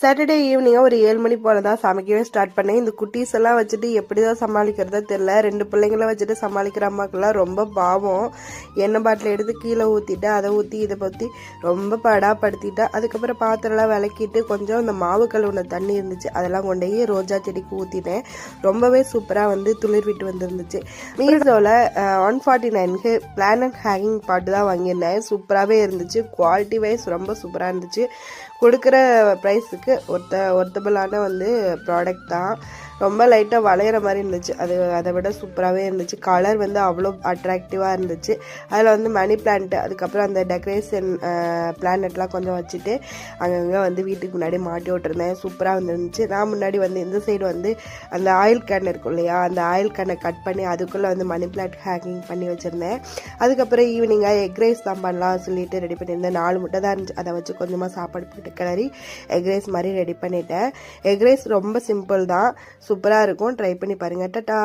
Saturday ஈவினிங்காக ஒரு ஏழு மணி போல தான் சமைக்கவே ஸ்டார்ட் பண்ணேன். இந்த குட்டீஸ் எல்லாம் வச்சுட்டு எப்படி தான் சமாளிக்கிறதோ தெரில ரெண்டு பிள்ளைங்கள வச்சுட்டு சமாளிக்கிற அம்மாக்கெல்லாம் ரொம்ப பாவம். எண்ணெய் பாட்டில் எடுத்து கீழே ஊற்றிட்டு அதை ஊற்றி இதை பற்றி ரொம்ப படாப்படுத்திட்டா. அதுக்கப்புறம் பாத்திரம்லாம் விளக்கிட்டு கொஞ்சம் இந்த மாவு கழுவுன தண்ணி இருந்துச்சு. அதெல்லாம் கொண்டு போய் ரோஜா செடிக்கு ஊற்றிட்டேன் ரொம்பவே சூப்பராக வந்து துளிர் விட்டு வந்துருந்துச்சு. மீஷோவில் ஒன் ஃபார்ட்டி நைனுக்கு பிளானட் ஹேங்கிங் பாட்டு தான் வாங்கியிருந்தேன். சூப்பராகவே இருந்துச்சு. குவாலிட்டி வைஸ் ரொம்ப சூப்பராக இருந்துச்சு. கொடுக்குற ப்ரைஸுக்கு ஒருத்த ஒர்த்தபிளான வந்து ப்ராடக்ட் தான். ரொம்ப லைட்டாக வளையிற மாதிரி இருந்துச்சு. அது அதை விட சூப்பராகவே இருந்துச்சு. கலர் வந்து அவ்வளோ அட்ராக்டிவாக இருந்துச்சு. அதில் வந்து மணி பிளான்ட் அதுக்கப்புறம் அந்த டெக்கரேஷன் பிளானட்லாம் கொஞ்சம் வச்சுட்டு அங்கங்கே வந்து வீட்டுக்கு முன்னாடி மாட்டி விட்டுருந்தேன். சூப்பராக வந்துருந்துச்சு. நான் முன்னாடி வந்து இந்த சைடு வந்து அந்த ஆயில் கேன் இருக்கும் இல்லையா? அந்த ஆயில் கேனை கட் பண்ணி அதுக்குள்ளே வந்து மணி பிளான்ட் ஹேக்கிங் பண்ணி வச்சுருந்தேன். அதுக்கப்புறம் ஈவினிங்காக எக் ரைஸ் தான் பண்ணலாம் சொல்லிட்டு ரெடி பண்ணியிருந்தேன். நாலு முட்டை தான் இருந்துச்சு. அதை வச்சு கொஞ்சமாக சாப்பாடு போட்டு கிளறி எக் ரைஸ் மாதிரி ரெடி பண்ணிட்டேன். எக் ரைஸ் ரொம்ப சிம்பிள் தான். சூப்பராக இருக்கும். ட்ரை பண்ணி பாருங்கள் டட்டா